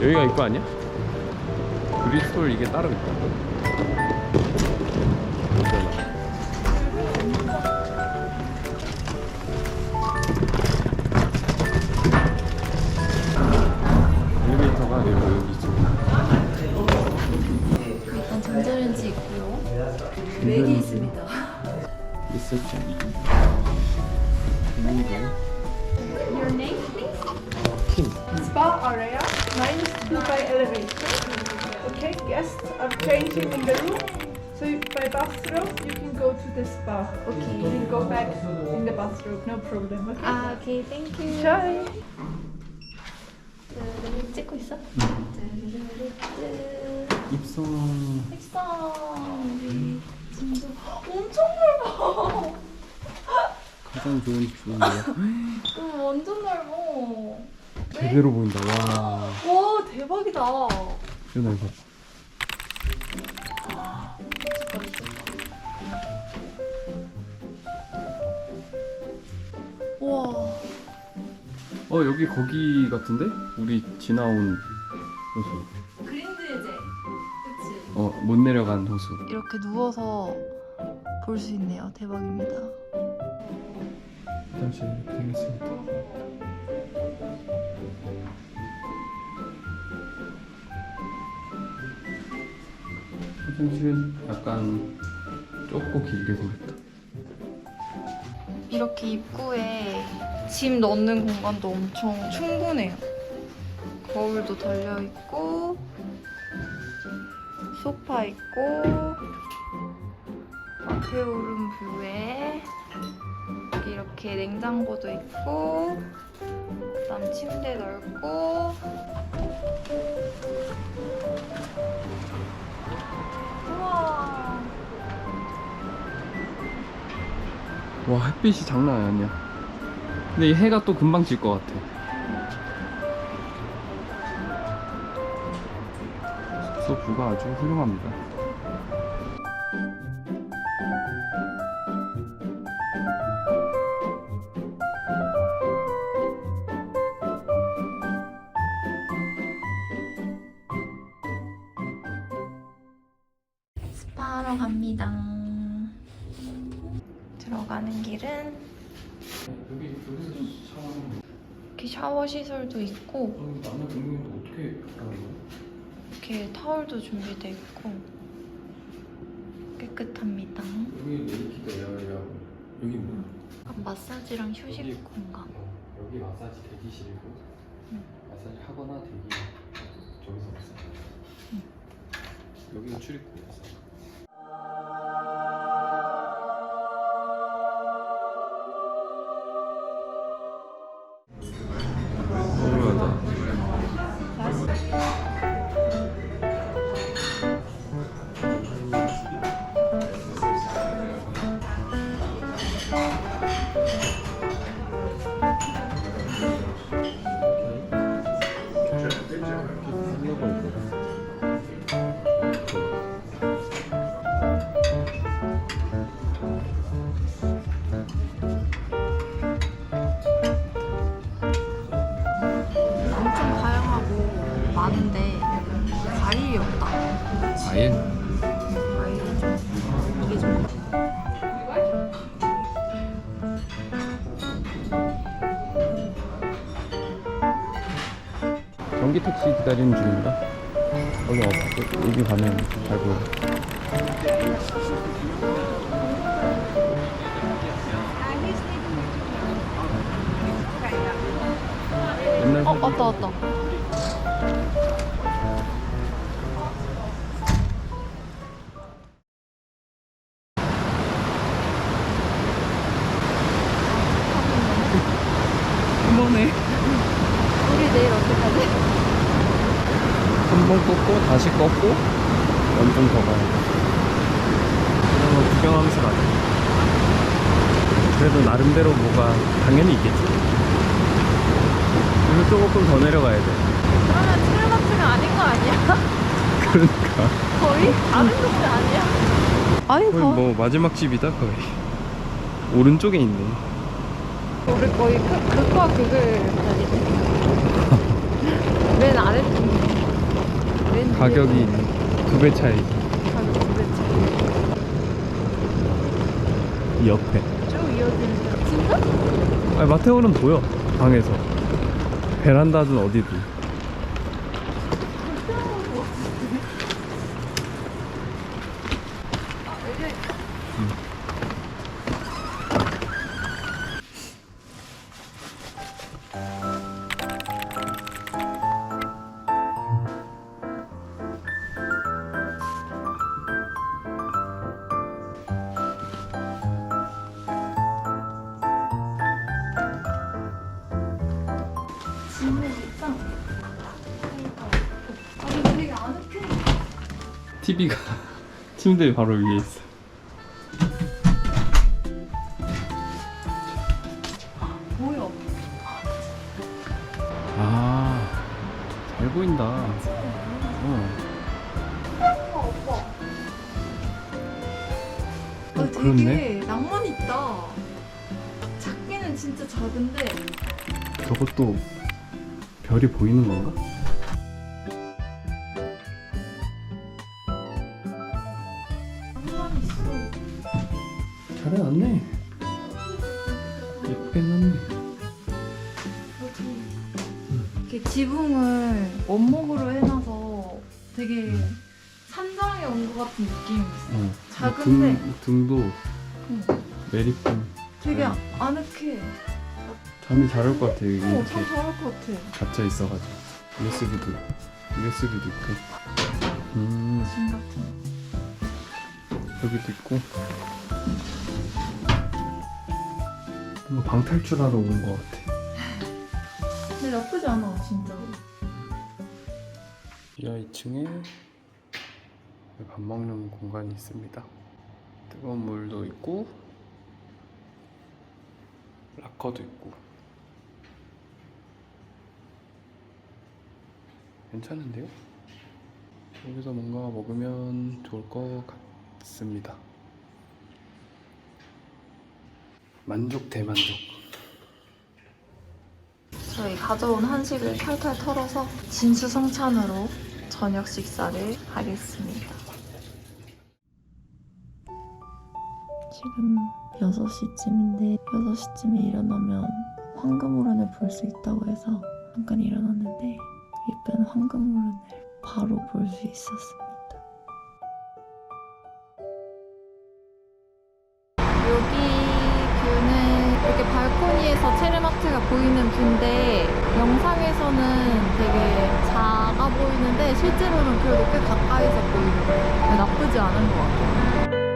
여기가 입구 아니야? 브리스톨 이게 따로 있다. 있잖아. 엘리베이터가 여기, 여기 있습니다. 일단 전자레인지 있고요. 레디 있습니다. 리셉션. Your name. Spa area, minus two by elevator. Okay, guests are changing in the room. So you- by bathroom, you can go to the spa. Okay. You can go back in the bathroom, no problem. Okay. 아, 오케이, 땡큐. Enjoy. 뚜루루루 찍고 있어? 뚜루루루 입성. 색상 우리 진짜 엄청 넓어. 가장 좋은 주인데요. 응, 완전 넓어. 제대로 보인다. 와. 와, 대박이다. 이거 넓어. 와, 어 여기 거기 같은데? 우리 지나온 호수. 그린드제. 그치? 어못 내려간 호수. 이렇게 누워서 볼 수 있네요. 대박입니다. 이렇게 생겼습니다. 화장실은 약간 좁고 길게 생겼다. 이렇게 입구에 짐 넣는 공간도 엄청 충분해요. 거울도 달려 있고, 소파 있고, 앞에 오른 뷰에 이렇게 냉장고도 있고, 그다음 침대 넓고. 와 햇빛이 장난 아니야. 근데 이 해가 또 금방 질 것 같아. 숙소 뷰가 아주 훌륭합니다. 스파하러 갑니다. 들어가는 길은 이렇게 샤워 시설도 있고 하는 거야? 이렇게 타월도 준비돼 있고 깨끗합니다. 여기 네이키드 에어리아 여기 뭐야? 마사지랑 휴식 여기- 공간. 어, 여기 마사지 대기실이고 응. 마사지 하거나 대기 저기서 마사지 여기가 출입구였어 엄청 다양하고 많은데 과일이 없다. 과일? 전기 택시 기다리는 중인가? 여기 와봐 여기 가면 잘 보여 옛날 어 사진 왔다 왔다. 한번 꺾고 다시 꺾고 완전 더 가야 돼 그러면 구경하면서 가자 그래도 나름대로 뭐가 당연히 있겠지 그리고 조금 더 내려가야 돼. 그러면 트레마트가 아닌 거 아니야? 그러니까. 거의 다른 곳이 아니야? 아니 거의 뭐 마지막 집이다 거의. 오른쪽에 있네. 우리 거의 극, 극과 극을 다니네. 맨 아래 웬 가격이 두 배 차이. 가격 두배 차이. 이 옆에. 쭉 이어지는 진짜? 아니, 마테오는 보여. 방에서. 베란다든 어디든. TV가 침대 바로 위에 있어. 뭐야? 아, 잘 보인다. 어. 오빠. 아, 어, 되게 그렇네. 낭만 있다. 작기는 진짜 작은데 저것도 별이 보이는 건가? 놨네. 예쁘게 해놨네. 이렇게 지붕을 원목으로 해놔서 되게 산장에 온 것 같은 느낌이 있어. 어. 작은데. 등, 등도 응. 메리쁨. 되게 네. 아늑해. 잠이 잘 올 것 같아. 여기 어, 이렇게 참 잘할 것 같아. 갇혀 있어가지고. USB도, USB도 있고. 음, 진 같은. 여기도 있고. 뭔가 방탈출하러 온것 같아. 근데 나쁘지 않아, 진짜로. 지하 2층에 밥 먹는 공간이 있습니다. 뜨거운 물도 있고 락커도 있고 괜찮은데요? 여기서 뭔가 먹으면 좋을 것 같습니다. 만족 대만족. 저희 가져온 한식을 탈탈 털어서 진수성찬으로 저녁 식사를 하겠습니다. 지금 6시쯤인데 6시쯤에 일어나면 황금우런을 볼 수 있다고 해서 잠깐 일어났는데 예쁜 황금우런을 바로 볼 수 있었습니 발코니에서 체르마트가 보이는 뷰인데 영상에서는 되게 작아 보이는데 실제로는 그래도 꽤 가까이서 보이는 나쁘지 않은 것 같아요.